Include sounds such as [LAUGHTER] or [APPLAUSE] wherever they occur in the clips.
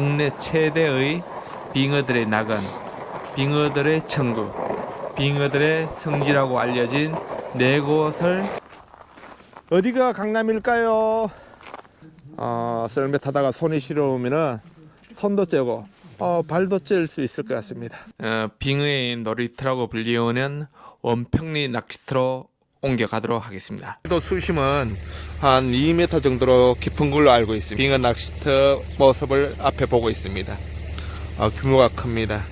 국내 최대의 빙어들의 낙은 빙어들의 천국, 빙어들의 성지라고 알려진 네 곳을 어디가 강남일까요? 어, 썰매 타다가 손이 시려우면은 손도 째고 어, 발도 찔 수 있을 것 같습니다. 어, 빙의 놀이터라고 불리우는 원평리 낚시터로 옮겨가도록 하겠습니다. 또 수심은 한 2m 정도로 깊은 걸로 알고 있습니다. 빙어 낚시터 모습을 앞에 보고 있습니다. 어, 규모가 큽니다.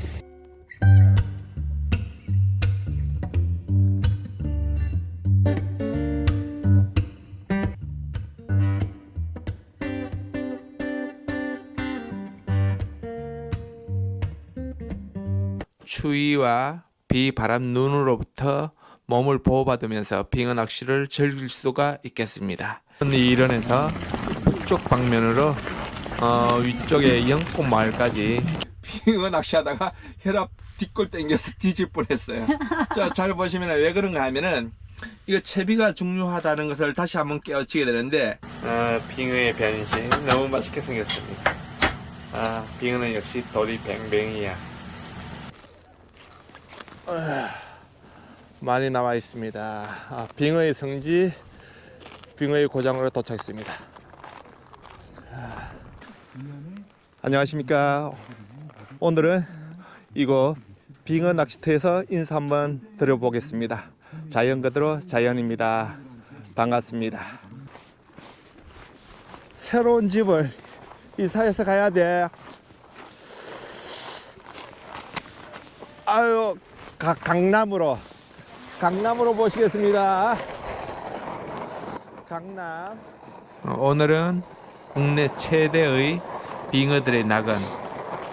추위와 비, 바람, 눈으로부터 몸을 보호받으면서 빙어 낚시를 즐길 수가 있겠습니다. 이 일원에서 북쪽 방면으로 어, 위쪽에 영꽃 마을까지 빙어 낚시하다가 혈압 뒷골 땡겨서 뒤질 뻔했어요. 자, 잘 보시면 왜 그런가 하면은 이거 채비가 중요하다는 것을 다시 한번 깨우치게 되는데 아, 빙어의 변신 너무 맛있게 생겼습니다. 아, 빙어는 역시 돌이 뱅뱅이야. 많이 나와 있습니다. 아, 빙어의 성지, 빙어의 고장으로 도착했습니다. 아, 안녕하십니까. 오늘은 이곳 빙어 낚시터에서 인사 한번 드려보겠습니다. 자연 그대로 자연입니다. 반갑습니다. 새로운 집을 이사해서 가야 돼. 아유, 가, 강남으로 강남으로 모시겠습니다. 강남. 오늘은 국내 최대의 빙어들의 낙은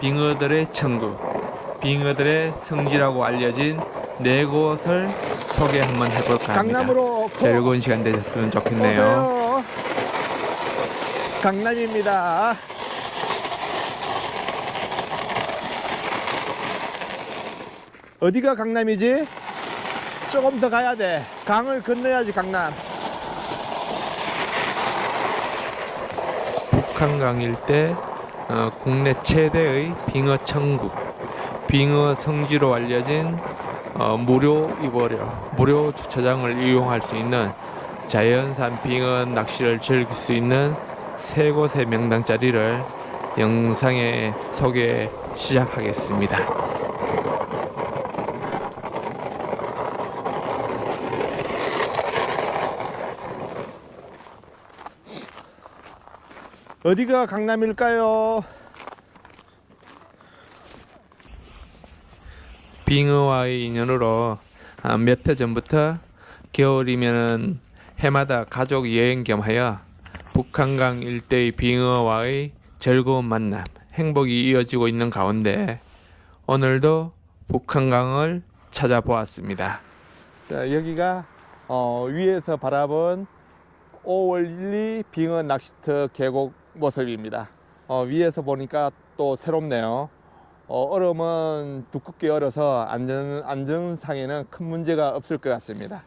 빙어들의 천국, 빙어들의 성지라고 알려진 네 곳을 소개 한번 해볼까 합니다. 강남으로 즐거운 시간 되셨으면 좋겠네요. 오세요. 강남입니다. 어디가 강남이지? 조금 더 가야 돼. 강을 건너야지 강남. 북한강 일대 어, 국내 최대의 빙어 천국, 빙어 성지로 알려진 어, 무료 입어려, 무료 주차장을 이용할 수 있는 자연산 빙어 낚시를 즐길 수 있는 세 곳의 명당 자리를 영상에 소개 시작하겠습니다. 어디가 강남일까요? 빙어와의 인연으로 아, 몇해 전부터 겨울이면은 해마다 가족 여행 겸하여 북한강 일대의 빙어와의 즐거운 만남, 행복이 이어지고 있는 가운데 오늘도 북한강을 찾아보았습니다. 자, 여기가 어, 위에서 바라본 오월리 빙어 낚시터 계곡 모습입니다. 어, 위에서 보니까 또 새롭네요. 어, 얼음은 두껍게 얼어서 안전, 안전상에는 큰 문제가 없을 것 같습니다.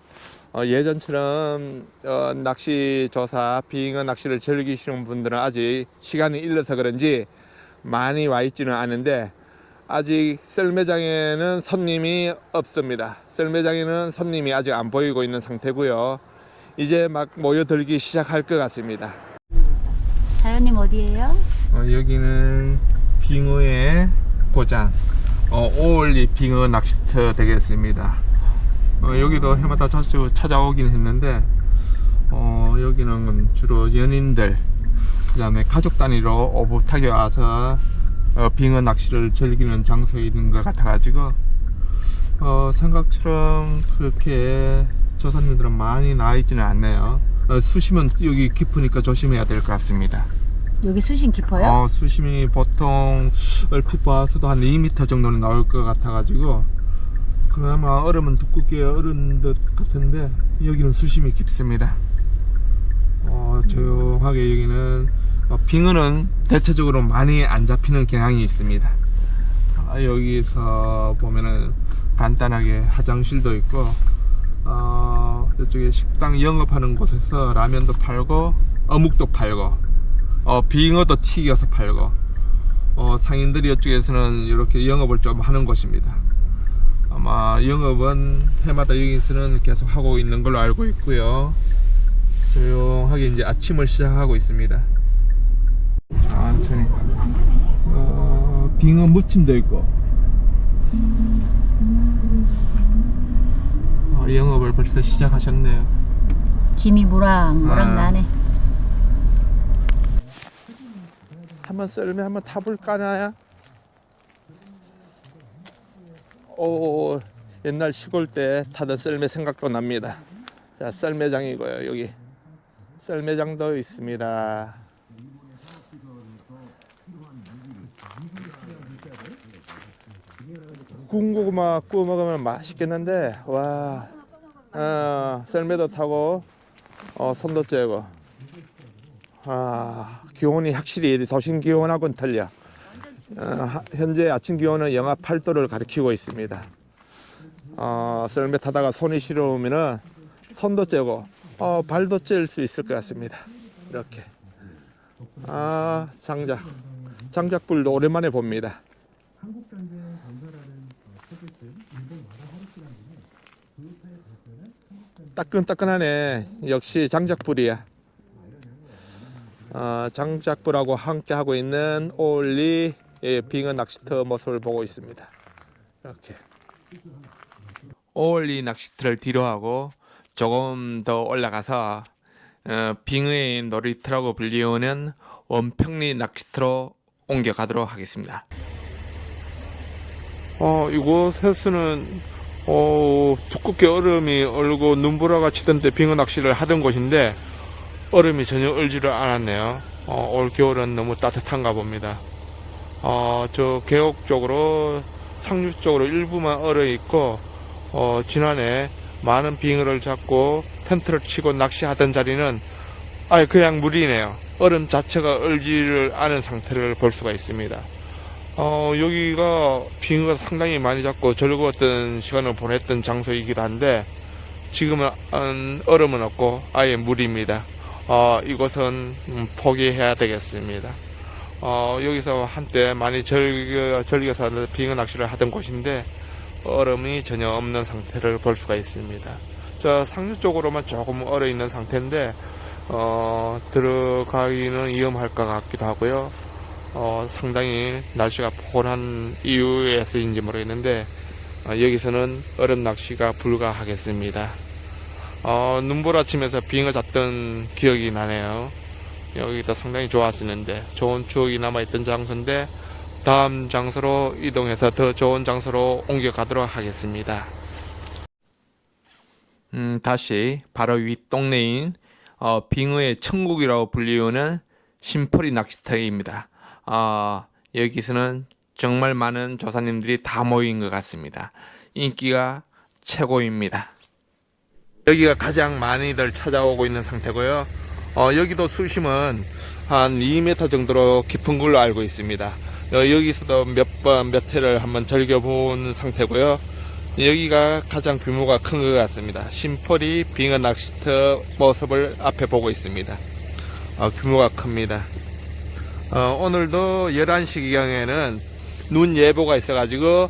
어, 예전처럼 어, 낚시 조사, 빙어 낚시를 즐기시는 분들은 아직 시간이 일러서 그런지 많이 와 있지는 않은데 아직 썰매장에는 손님이 없습니다. 썰매장에는 손님이 아직 안 보이고 있는 상태고요. 이제 막 모여들기 시작할 것 같습니다. 자연님 어디예요? 어, 여기는 빙어의 고장, 어, 오월리 빙어 낚시터 되겠습니다. 어, 여기도 해마다 자주 찾아오긴 했는데, 어, 여기는 주로 연인들, 그 다음에 가족 단위로 오붓하게 와서 어, 빙어 낚시를 즐기는 장소인 것 같아가지고, 어, 생각처럼 그렇게 조사님들은 많이 나와 있지는 않네요. 어, 수심은 여기 깊으니까 조심해야 될 것 같습니다. 여기 수심 깊어요? 어, 수심이 보통 얼핏 봐서도 한 2m 정도는 나올 것 같아가지고 그나마 얼음은 두껍게 얼은 듯 같은데 여기는 수심이 깊습니다. 어, 조용하게 여기는 어, 빙어는 대체적으로 많이 안 잡히는 경향이 있습니다. 아, 여기서 보면은 간단하게 화장실도 있고 어, 이쪽에 식당 영업하는 곳에서 라면도 팔고 어묵도 팔고 어, 빙어도 튀겨서 팔고 어, 상인들이 이쪽에서는 이렇게 영업을 좀 하는 곳입니다. 아마 영업은 해마다 여기서는 계속 하고 있는 걸로 알고 있고요. 조용하게 이제 아침을 시작하고 있습니다. 천천히. 어, 빙어 무침도 있고. 어, 영업을 벌써 시작하셨네요. 김이 모락모락 아. 나네. 한번 썰매 한번 타볼까나야? 오 옛날 시골 때 타던 썰매 생각도 납니다. 자 썰매장이고요 여기 썰매장도 있습니다. 구운 고구마 구워 먹으면 맛있겠는데 와 어, 썰매도 타고 어, 손도 째고 아, 기온이 확실히 도심 기온하고는 틀려. 어, 하- 현재 아침 기온은 영하 8도를 가리키고 있습니다. 어, 썰매 타다가 손이 시려우면은 손도 째고 어, 발도 찔 수 있을 것 같습니다. 이렇게. 아, 장작. 장작불도 오랜만에 봅니다. 따끈따끈하네. 역시 장작불이야. 어, 장작불하고 함께 하고 있는 올리 예, 빙어 낚시터 모습을 보고 있습니다. 이렇게 오월리 낚시터를 뒤로 하고 조금 더 올라가서 어, 빙의 놀이터라고 불리우는 원평리 낚시터로 옮겨가도록 하겠습니다. 어, 이곳에서는 어, 두껍게 얼음이 얼고 눈보라가 치던데 빙어 낚시를 하던 곳인데 얼음이 전혀 얼지를 않았네요. 어, 올 겨울은 너무 따뜻한가 봅니다. 어, 저 계곡 쪽으로 상류 쪽으로 일부만 얼어 있고 어, 지난해 많은 빙어를 잡고 텐트를 치고 낚시하던 자리는 아예 그냥 물이네요. 얼음 자체가 얼지를 않은 상태를 볼 수가 있습니다. 어, 여기가 빙어가 상당히 많이 잡고 즐거웠던 시간을 보냈던 장소이기도 한데 지금은 음, 얼음은 없고 아예 물입니다. 어, 이곳은 음, 포기해야 되겠습니다. 어, 여기서 한때 많이 즐겨, 즐겨서 빙어 낚시를 하던 곳인데 얼음이 전혀 없는 상태를 볼 수가 있습니다. 저 상류 쪽으로만 조금 얼어 있는 상태인데 어, 들어가기는 위험할 것 같기도 하고요. 어, 상당히 날씨가 포근한 이유에서인지 모르겠는데 어, 여기서는 얼음 낚시가 불가하겠습니다. 어, 눈보라치면서 빙어 잡던 기억이 나네요. 여기가 상당히 좋았었는데 좋은 추억이 남아있던 장소인데 다음 장소로 이동해서 더 좋은 장소로 옮겨가도록 하겠습니다. 음, 다시 바로 위 동네인 어, 빙어의 천국이라고 불리우는 심포리 낚시터입니다. 어, 여기서는 정말 많은 조사님들이 다 모인 것 같습니다. 인기가 최고입니다. 여기가 가장 많이들 찾아오고 있는 상태고요. 어, 여기도 수심은 한 2m 정도로 깊은 걸로 알고 있습니다. 어, 여기서도 몇 번, 몇 회를 한번 즐겨본 상태고요. 여기가 가장 규모가 큰 것 같습니다. 심포리 빙어 낚시터 모습을 앞에 보고 있습니다. 어, 규모가 큽니다. 어, 오늘도 11시경에는 눈 예보가 있어가지고,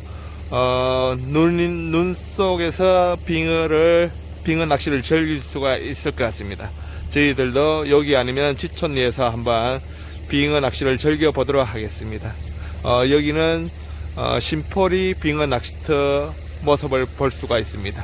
어, 눈, 눈 속에서 빙어를, 빙어 낚시를 즐길 수가 있을 것 같습니다. 저희들도 여기 아니면 지천리에서 한번 빙어 낚시를 즐겨보도록 하겠습니다. 어, 여기는 어, 심포리 빙어 낚시터 모습을 볼 수가 있습니다.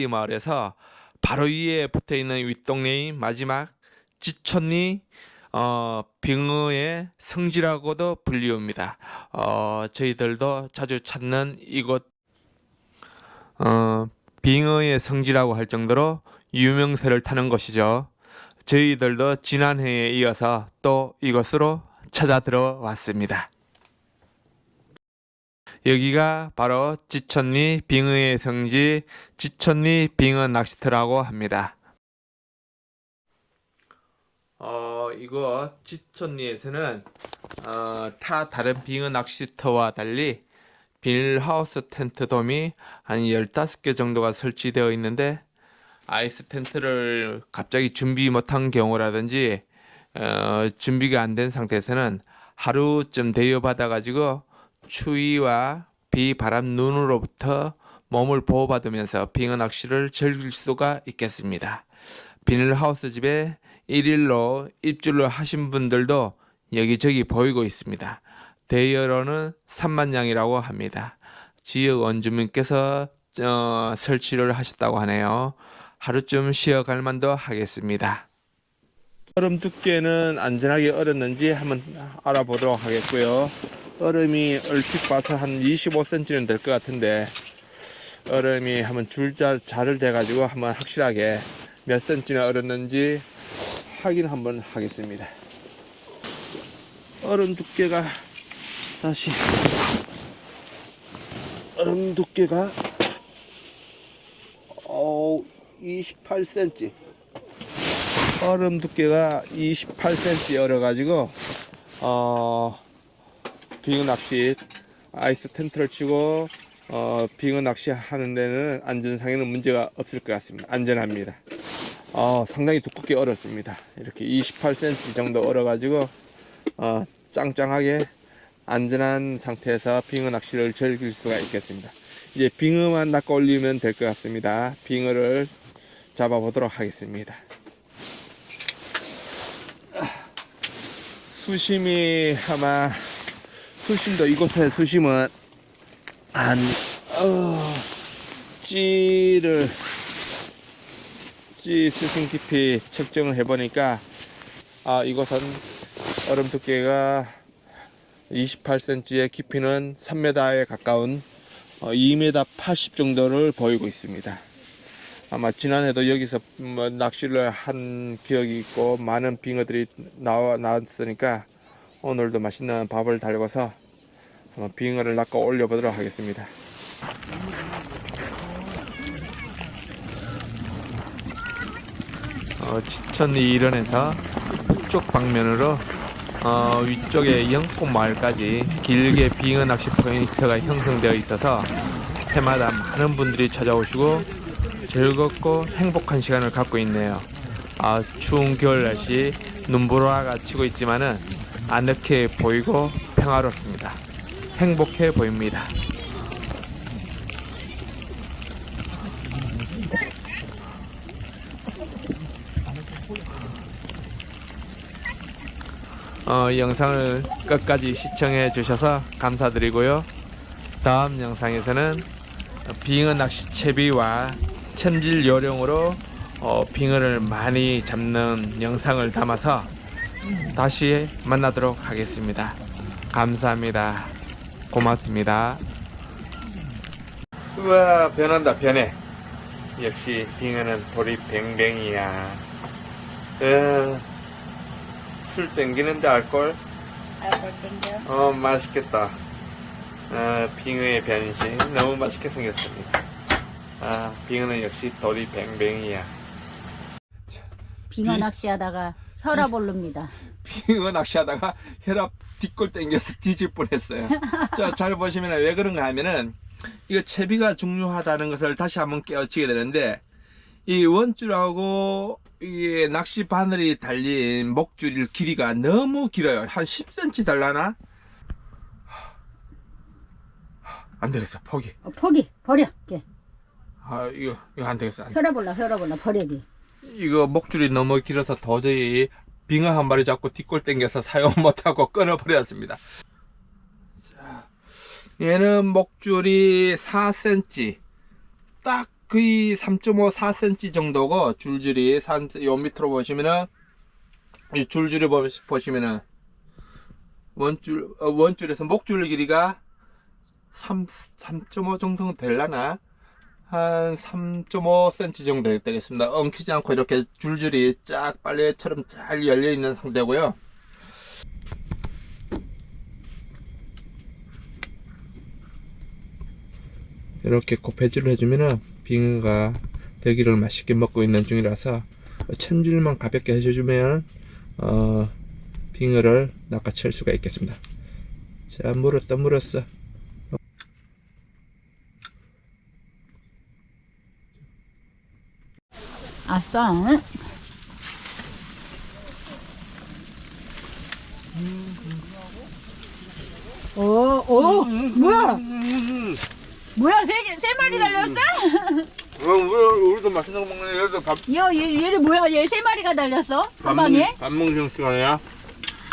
허리 마을에서 바로 위에 붙어 있는 윗동네인 마지막 지천리 어, 빙의의 성지라고도 불리웁니다. 어, 저희들도 자주 찾는 이곳 어, 빙의의 성지라고 할 정도로 유명세를 타는 곳이죠. 저희들도 지난해에 이어서 또 이곳으로 찾아 들어왔습니다. 여기가 바로 지천리 빙의의 성지 지천리 빙의 낚시터라고 합니다. 어, 이거 지천리에서는 어, 타 다른 빙의 낚시터와 달리 비닐하우스 텐트 돔이 한 15개 정도가 설치되어 있는데 아이스 텐트를 갑자기 준비 못한 경우라든지 어, 준비가 안 된 상태에서는 하루쯤 대여받아 가지고 추위와 비, 바람, 눈으로부터 몸을 보호받으면서 빙어 낚시를 즐길 수가 있겠습니다. 비닐하우스 집에 일일로 입주를 하신 분들도 여기저기 보이고 있습니다. 대여로는 3만 양이라고 합니다. 지역 원주민께서 어, 설치를 하셨다고 하네요. 하루쯤 쉬어갈 만도 하겠습니다. 얼음 두께는 안전하게 얼었는지 한번 알아보도록 하겠고요. 얼음이 얼핏 봐서 한 25cm는 될 것 같은데 얼음이 한번 줄자 자를 대 가지고 한번 확실하게 몇 cm나 얼었는지 확인 한번 하겠습니다. 얼음 두께가 다시 얼음 두께가 어 28cm 얼음 두께가 28cm 얼어 가지고 어 빙어 낚시 아이스 텐트를 치고 어 빙어 낚시 하는 데는 안전상에는 문제가 없을 것 같습니다. 안전합니다. 어 상당히 두껍게 얼었습니다. 이렇게 28cm 정도 얼어가지고 어 짱짱하게 안전한 상태에서 빙어 낚시를 즐길 수가 있겠습니다. 이제 빙어만 낚아 올리면 될 것 같습니다. 빙어를 잡아보도록 하겠습니다. 수심이 아마 수심도 이곳의 수심은 한 어, 찌를 찌 수심 깊이 측정을 해보니까 아 이곳은 얼음 두께가 28cm의 깊이는 3m에 가까운 어, 2m 80 정도를 보이고 있습니다. 아마 지난해도 여기서 뭐 낚시를 한 기억이 있고 많은 빙어들이 나왔으니까 오늘도 맛있는 밥을 달궈서 한번 빙어를 낚아 올려보도록 하겠습니다. 어, 지천리 일원에서 북쪽 방면으로 어, 위쪽에 영꽃 마을까지 길게 빙어 낚시 포인트가 형성되어 있어서 해마다 많은 분들이 찾아오시고 즐겁고 행복한 시간을 갖고 있네요. 아, 추운 겨울 날씨 눈보라가 치고 있지만은 아늑해 보이고 평화롭습니다. 행복해 보입니다. 어, 영상을 끝까지 시청해 주셔서 감사드리고요. 다음 영상에서는 빙어 낚시 채비와 챔질 요령으로 어, 빙어를 많이 잡는 영상을 담아서 다시 만나도록 하겠습니다. 감사합니다. 고맙습니다. 우와 변한다 변해. 역시 빙어는 돌이 뱅뱅이야. 어, 술 땡기는데 알걸? 알콜 땡겨. 어 맛있겠다. 아, 빙어의 변신 너무 맛있게 생겼습니다. 아 빙어는 역시 돌이 뱅뱅이야. 빙어 비- 낚시하다가 혈압 오릅니다. 빙어 낚시하다가 혈압 뒷골 땡겨서 뒤질 뻔했어요. 자, 잘 보시면 왜 그런가 하면은 이거 채비가 중요하다는 것을 다시 한번 깨우치게 되는데 이 원줄하고 이게 낚시 바늘이 달린 목줄 길이가 너무 길어요. 한 10cm 달라나? 안 되겠어. 포기. 어, 포기 버려. 걔. 아, 이거 이거 안 되겠어. 안 혈압 올라 혈압 올라 버려기. 이거 목줄이 너무 길어서 도저히 빙어 한 마리 잡고 뒷골 당겨서 [LAUGHS] 사용 못하고 끊어버렸습니다. 자, 얘는 목줄이 4cm. 딱 거의 3.5, 4cm 정도고 줄줄이 산, 요 밑으로 보시면은 이 줄줄이 보- 보시면은 원줄 어, 원줄에서 목줄 길이가 3 3.5 정도 될라나 한 3.5cm 정도 되겠습니다. 엉키지 않고 이렇게 줄줄이 쫙 빨래처럼 잘 열려 있는 상태고요. 이렇게 코페질을 해주면은 빙어가 대기를 맛있게 먹고 있는 중이라서 천줄만 가볍게 해주면 어, 빙어를 낚아챌 수가 있겠습니다. 자 물었다 물었어. 아싸. 오, 오, 뭐야? 뭐야, 세, 개- 세 마리 달렸어? 우리, 우리도 맛있는 거 먹는 얘들 밥, 야, 얘, 얘를 뭐야? 얘 세 마리가 달렸어? 한 방에? 밥 먹는 시간이야.